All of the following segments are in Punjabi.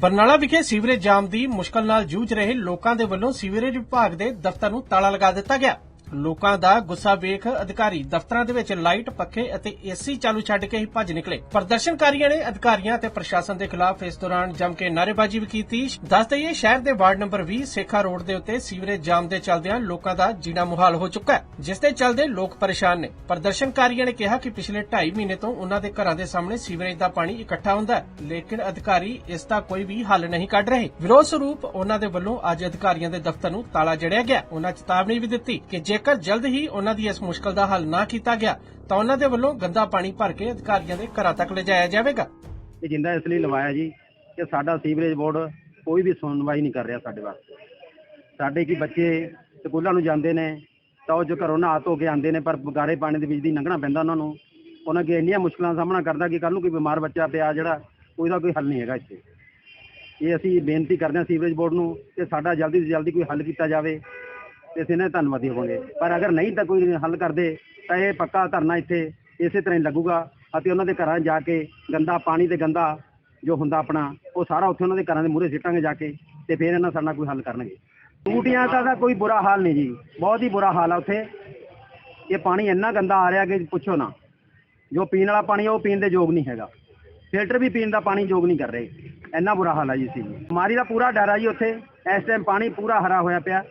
ਬਰਨਾਲਾ ਵਿਖੇ ਸੀਵਰੇਜ ਜਾਮ ਦੀ ਮੁਸ਼ਕਲ ਨਾਲ ਜੂਝ ਰਹੇ ਲੋਕਾਂ ਦੇ ਵੱਲੋਂ ਸੀਵਰੇਜ ਵਿਭਾਗ ਦੇ ਦਫ਼ਤਰ ਨੂੰ ਤਾਲਾ ਲਗਾ ਦਿੱਤਾ ਗਿਆ। ਲੋਕਾਂ ਦਾ ਗੁੱਸਾ ਵੇਖ ਅਧਿਕਾਰੀ ਦਫ਼ਤਰਾਂ ਦੇ ਵਿੱਚ ਲਾਈਟ, ਪੱਖੇ ਅਤੇ ਏਸੀ ਚਾਲੂ ਛੱਡ ਕੇ ਹੀ ਭੱਜ ਨਿਕਲੇ। ਪ੍ਰਦਰਸ਼ਨਕਾਰੀਆਂ ਨੇ ਅਧਿਕਾਰੀਆਂ ਅਤੇ ਪ੍ਰਸ਼ਾਸਨ ਦੇ ਖਿਲਾਫ ਇਸ ਦੌਰਾਨ ਜੰਮ ਕੇ ਨਾਅਰੇਬਾਜ਼ੀ ਵੀ ਕੀਤੀ। ਦੱਸ ਦਈਏ, ਸ਼ਹਿਰ ਦੇ ਵਾਰਡ ਨੰਬਰ 20 ਸੇਖਾ ਰੋਡ ਦੇ ਉੱਤੇ ਸੀਵਰੇਜ ਜਾਮ ਦੇ ਚੱਲਦਿਆਂ ਲੋਕਾਂ ਦਾ ਜੀਣਾ ਮੁਹਾਲ ਹੋ ਚੁੱਕਾ ਹੈ, ਜਿਸ ਦੇ ਚੱਲਦੇ ਲੋਕ ਪਰੇਸ਼ਾਨ ਨੇ। ਪ੍ਰਦਰਸ਼ਨਕਾਰੀਆਂ ਨੇ ਕਿਹਾ ਕਿ ਪਿਛਲੇ 2.5 ਮਹੀਨੇ ਤੋਂ ਉਹਨਾਂ ਦੇ ਘਰਾਂ ਦੇ ਸਾਹਮਣੇ ਸੀਵਰੇਜ ਦਾ ਪਾਣੀ ਇਕੱਠਾ ਹੁੰਦਾ ਹੈ, ਲੇਕਿਨ ਅਧਿਕਾਰੀ ਇਸ ਦਾ ਕੋਈ ਵੀ ਹੱਲ ਨਹੀਂ ਕੱਢ ਰਹੇ। ਵਿਰੋਧ ਸਰੂਪ ਉਹਨਾਂ ਦੇ ਵੱਲੋਂ ਅੱਜ ਅਧਿਕਾਰੀਆਂ ਦੇ ਦਫ਼ਤਰ ਨੂੰ ਤਾਲਾ ਜੜਿਆ ਗਿਆ। ਉਹਨਾਂ ਚੇਤਾਵਨੀ ਵੀ ਦਿੱਤੀ ਕਿ ਜੇ ਜੇਕਰ ਜਲਦ ਹੀ ਉਹਨਾਂ ਦੀ ਇਸ ਮੁਸ਼ਕਲ ਦਾ ਹੱਲ ਨਾ ਕੀਤਾ ਗਿਆ, ਤਾਂ ਉਹਨਾਂ ਦੇ ਵੱਲੋਂ ਗੰਦਾ ਪਾਣੀ ਭਰ ਕੇ ਅਧਿਕਾਰੀਆਂ ਦੇ ਘਰਾਂ ਤੱਕ ਲਿਜਾਇਆ ਜਾਵੇਗਾ। ਇਹ ਜਿੰਦਾ ਇਸ ਲਈ ਲਵਾਇਆ ਜੀ ਕਿ ਸਾਡਾ ਸੀਵਰੇਜ ਬੋਰਡ ਕੋਈ ਵੀ ਸੁਣਵਾਈ ਨਹੀਂ ਕਰ ਰਿਹਾ ਸਾਡੇ ਵਾਸਤੇ। ਸਾਡੇ ਕੀ ਬੱਚੇ ਸਕੂਲਾਂ ਨੂੰ ਜਾਂਦੇ ਨੇ, ਤਾਂ ਉਹ ਜੋ ਘਰੋਂ ਨਹਾ ਧੋ ਕੇ ਆਉਂਦੇ ਨੇ, ਪਰ ਗਾਰੇ ਪਾਣੀ ਦੇ ਵਿੱਚ ਦੀ ਲੰਘਣਾ ਪੈਂਦਾ ਉਹਨਾਂ ਨੂੰ। ਉਹਨਾਂ ਅੱਗੇ ਇੰਨੀਆਂ ਮੁਸ਼ਕਲਾਂ ਦਾ ਸਾਹਮਣਾ ਕਰਦਾ ਕਿ ਕੱਲ ਨੂੰ ਕੋਈ ਬਿਮਾਰ ਬੱਚਾ ਪਿਆ ਜਿਹੜਾ, ਉਹਦਾ ਕੋਈ ਹੱਲ ਨਹੀਂ ਹੈਗਾ ਇੱਥੇ। ਇਹ ਅਸੀਂ ਬੇਨਤੀ ਕਰਦੇ ਹਾਂ ਸੀਵਰੇਜ ਬੋਰਡ ਨੂੰ ਕਿ ਸਾਡਾ ਜਲਦੀ ਤੋਂ ਜਲਦੀ ਕੋਈ ਹੱਲ ਕੀਤਾ ਜਾਵੇ। ਤੇ ਅਸੀਂ ਇਹਨਾਂ ਦੇ ਧੰਨਵਾਦੀ ਹੋਵਾਂਗੇ। ਪਰ ਅਗਰ ਨਹੀਂ ਤਾਂ ਕੋਈ ਹੱਲ ਕਰਦੇ, ਤਾਂ ਇਹ ਪੱਕਾ ਧਰਨਾ ਇੱਥੇ ਇਸੇ ਤਰ੍ਹਾਂ ਹੀ ਲੱਗੂਗਾ। ਅਤੇ ਉਹਨਾਂ ਦੇ ਘਰਾਂ ਜਾ ਕੇ ਗੰਦਾ ਪਾਣੀ ਤੇ ਗੰਦਾ ਜੋ ਹੁੰਦਾ ਆਪਣਾ, ਉਹ ਸਾਰਾ ਉੱਥੇ ਉਹਨਾਂ ਦੇ ਘਰਾਂ ਦੇ ਮੂਹਰੇ ਸਿੱਟਾਂਗੇ ਜਾ ਕੇ ਤੇ ਫਿਰ ਇਹਨਾਂ ਸਾਡਾ ਕੋਈ ਹੱਲ ਕਰਨਗੇ। ਟੂਟੀਆਂ ਦਾ ਤਾਂ ਕੋਈ ਬੁਰਾ ਹਾਲ ਨਹੀਂ ਜੀ। ਬਹੁਤ ਹੀ ਬੁਰਾ ਹਾਲ ਆ ਉੱਥੇ। ਇਹ ਪਾਣੀ ਇੰਨਾ ਗੰਦਾ ਆ ਰਿਹਾ ਕਿ ਪੁੱਛੋ ਨਾ। ਜੋ ਪੀਣ ਵਾਲਾ ਪਾਣੀ ਉਹ ਪੀਣ ਦੇ ਯੋਗ ਨਹੀਂ ਹੈਗਾ। ਫਿਲਟਰ ਵੀ ਪੀਣ ਦਾ ਪਾਣੀ ਯੋਗ ਨਹੀਂ ਕਰ ਰਹੇ। ਇੰਨਾ ਬੁਰਾ ਹਾਲ ਆ ਜੀ ਸੀ ਬਿਮਾਰੀ ਦਾ ਪੂਰਾ ਡਰ ਆ ਜੀ ਉੱਥੇ। ਇਸ ਟਾਈਮ ਪਾਣੀ ਪੂਰਾ ਹਰਾ ਹੋਇਆ ਪਿਆ।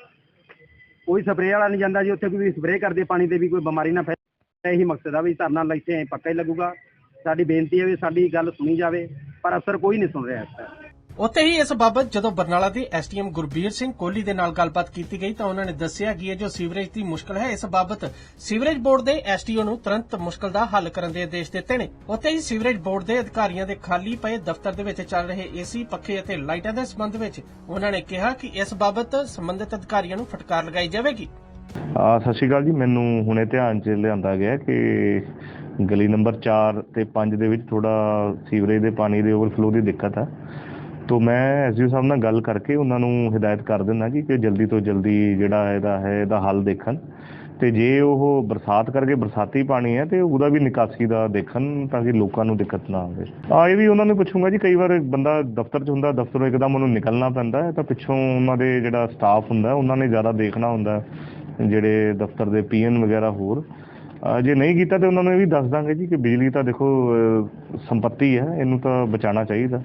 ਕੋਈ ਸਪਰੇਅ ਵਾਲਾ ਨਹੀਂ ਜਾਂਦਾ ਜੀ, ਉੱਥੇ ਕੋਈ ਸਪਰੇਅ ਕਰਦੇ ਪਾਣੀ ਤੇ ਵੀ ਕੋਈ ਬਿਮਾਰੀ ਨਾ ਫੈਲੇ। ਇਹੀ ਮਕਸਦ ਆ ਵੀ ਧਰਨਾ ਨਾਲ ਇੱਥੇ ਪੱਕਾ ਹੀ ਲੱਗੂਗਾ। ਸਾਡੀ ਬੇਨਤੀ ਹੈ ਵੀ ਸਾਡੀ ਗੱਲ ਸੁਣੀ ਜਾਵੇ, ਪਰ ਅਸਰ ਕੋਈ ਨਹੀਂ ਸੁਣ ਰਿਹਾ ਇਸ ਟਾਈਮ ਉੱਥੇ ਹੀ ਇਸ ਬਾਬਤ ਜਦੋਂ ਬਰਨਾਲਾ ਦੇ ਐਸਟੀਐਮ ਗੁਰਬੀਰ ਸਿੰਘ ਕੋਹਲੀ ਦੇ ਨਾਲ ਗੱਲਬਾਤ ਕੀਤੀ ਗਈ ਤਾਂ ਉਹਨਾਂ ਨੇ ਦੱਸਿਆ ਕਿ ਇਹ ਜੋ ਸੀਵਰੇਜ ਦੀ ਮੁਸ਼ਕਲ ਹੈ, ਇਸ ਬਾਬਤ ਸੀਵਰੇਜ ਬੋਰਡ ਦੇ ਐਸਟੀਓ ਨੂੰ ਤੁਰੰਤ ਮੁਸ਼ਕਲ ਦਾ ਹੱਲ ਕਰਨ ਦੇ ਆਦੇਸ਼ ਦਿੱਤੇ ਨੇ। ਉੱਥੇ ਹੀ ਸੀਵਰੇਜ ਬੋਰਡ ਦੇ ਅਧਿਕਾਰੀਆਂ ਦੇ ਖਾਲੀ ਪਏ ਦਫ਼ਤਰ ਦੇ ਵਿੱਚ ਚੱਲ ਰਹੇ ਏਸੀ ਪੱਖੇ ਅਤੇ ਲਾਈਟਾਂ ਦੇ ਸੰਬੰਧ ਵਿੱਚ ਉਹਨਾਂ ਨੇ ਕਿਹਾ ਕਿ ਇਸ ਬਾਬਤ ਸੰਬੰਧਿਤ ਅਧਿਕਾਰੀਆਂ ਨੂੰ ਫਟਕਾਰ ਲਗਾਈ ਜਾਵੇਗੀ। ਸਤਿ ਸ਼੍ਰੀ ਅਕਾਲ ਜੀ। ਮੈਨੂੰ ਹੁਣੇ ਧਿਆਨ 'ਚ ਲਿਆਂਦਾ ਗਿਆ ਕਿ ਗਲੀ ਨੰਬਰ 4 ਤੇ 5 ਦੇ ਵਿੱਚ ਥੋੜਾ ਸੀਵਰੇਜ ਦੇ ਪਾਣੀ ਦੇ ਓਵਰਫਲੋ ਦੀ ਦਿੱਕਤ ਹੈ ਤੋਂ ਮੈਂ ਐਸਡੀਓ ਸਾਹਿਬ ਨਾਲ ਗੱਲ ਕਰਕੇ ਉਹਨਾਂ ਨੂੰ ਹਦਾਇਤ ਕਰ ਦਿੰਦਾ ਜੀ ਕਿ ਜਲਦੀ ਤੋਂ ਜਲਦੀ ਜਿਹੜਾ ਇਹਦਾ ਹੈ, ਇਹਦਾ ਹੱਲ ਦੇਖਣ। ਤੇ ਜੇ ਉਹ ਬਰਸਾਤ ਕਰਕੇ ਬਰਸਾਤੀ ਪਾਣੀ ਹੈ ਤੇ ਉਹਦਾ ਵੀ ਨਿਕਾਸੀ ਦਾ ਦੇਖਣ ਤਾਂ ਕਿ ਲੋਕਾਂ ਨੂੰ ਦਿੱਕਤ ਨਾ ਆਵੇ। ਆ ਇਹ ਵੀ ਉਹਨਾਂ ਨੂੰ ਪੁੱਛੂੰਗਾ ਜੀ, ਕਈ ਵਾਰ ਬੰਦਾ ਦਫ਼ਤਰ 'ਚ ਹੁੰਦਾ, ਦਫ਼ਤਰੋਂ ਇੱਕਦਮ ਉਹਨੂੰ ਨਿਕਲਣਾ ਪੈਂਦਾ ਹੈ ਤਾਂ ਪਿੱਛੋਂ ਉਹਨਾਂ ਦੇ ਜਿਹੜਾ ਸਟਾਫ ਹੁੰਦਾ, ਉਹਨਾਂ ਨੇ ਜ਼ਿਆਦਾ ਦੇਖਣਾ ਹੁੰਦਾ ਜਿਹੜੇ ਦਫ਼ਤਰ ਦੇ ਪੀਐਨ ਵਗੈਰਾ ਹੋਰ। ਜੇ ਨਹੀਂ ਕੀਤਾ ਤੇ ਉਹਨਾਂ ਨੂੰ ਇਹ ਵੀ ਦੱਸ ਦਾਂਗੇ ਜੀ ਕਿ ਬਿਜਲੀ ਤਾਂ ਦੇਖੋ ਸੰਪਤੀ ਹੈ, ਇਹਨੂੰ ਤਾਂ ਬਚਾਉਣਾ ਚਾਹੀਦਾ।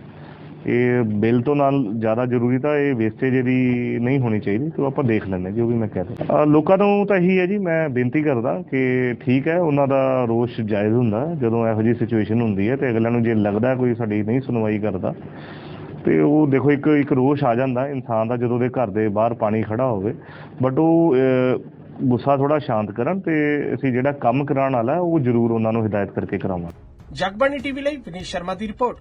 ਇਹ ਬਿੱਲ ਤੋਂ ਨਾਲ ਜ਼ਿਆਦਾ ਜ਼ਰੂਰੀ ਤਾਂ ਇਹ ਵੇਸਟੇਜ ਇਹਦੀ ਨਹੀਂ ਹੋਣੀ ਚਾਹੀਦੀ, ਤਾਂ ਆਪਾਂ ਦੇਖ ਲੈਂਦੇ ਜੋ ਵੀ ਮੈਂ ਕਹਿ ਰਿਹਾ। ਲੋਕਾਂ ਨੂੰ ਤਾਂ ਇਹੀ ਹੈ ਜੀ, ਮੈਂ ਬੇਨਤੀ ਕਰਦਾ ਕਿ ਠੀਕ ਹੈ, ਉਹਨਾਂ ਦਾ ਰੋਸ਼ ਜਾਇਜ਼ ਹੁੰਦਾ, ਜਦੋਂ ਇਹੋ ਜਿਹੀ ਸਿਚੁਏਸ਼ਨ ਹੁੰਦੀ ਹੈ ਤੇ ਅਗਲਿਆਂ ਨੂੰ ਜੇ ਲੱਗਦਾ ਕੋਈ ਸਾਡੀ ਨਹੀਂ ਸੁਣਵਾਈ ਕਰਦਾ, ਤੇ ਉਹ ਦੇਖੋ ਇੱਕ ਇੱਕ ਰੋਸ਼ ਆ ਜਾਂਦਾ, ਇਨਸਾਨ ਦਾ ਜਦੋਂ ਦੇ ਘਰ ਦੇ ਬਾਹਰ ਪਾਣੀ ਖੜਾ ਹੋਵੇ ਬਟ ਉਹ ਗੁੱਸਾ ਥੋੜਾ ਸ਼ਾਂਤ ਕਰਨ ਤੇ ਅਸੀਂ ਜਿਹੜਾ ਕੰਮ ਕਰਾਉਣ ਵਾਲਾ, ਉਹ ਜ਼ਰੂਰ ਉਹਨਾਂ ਨੂੰ ਹਦਾਇਤ ਕਰਕੇ ਕਰਾਵਾਂਗੇ। ਜਗਬਾਣੀ ਟੀਵੀ ਲਈ ਵਿਨੀਤ ਸ਼ਰਮਾ ਦੀ ਰਿਪੋਰਟ।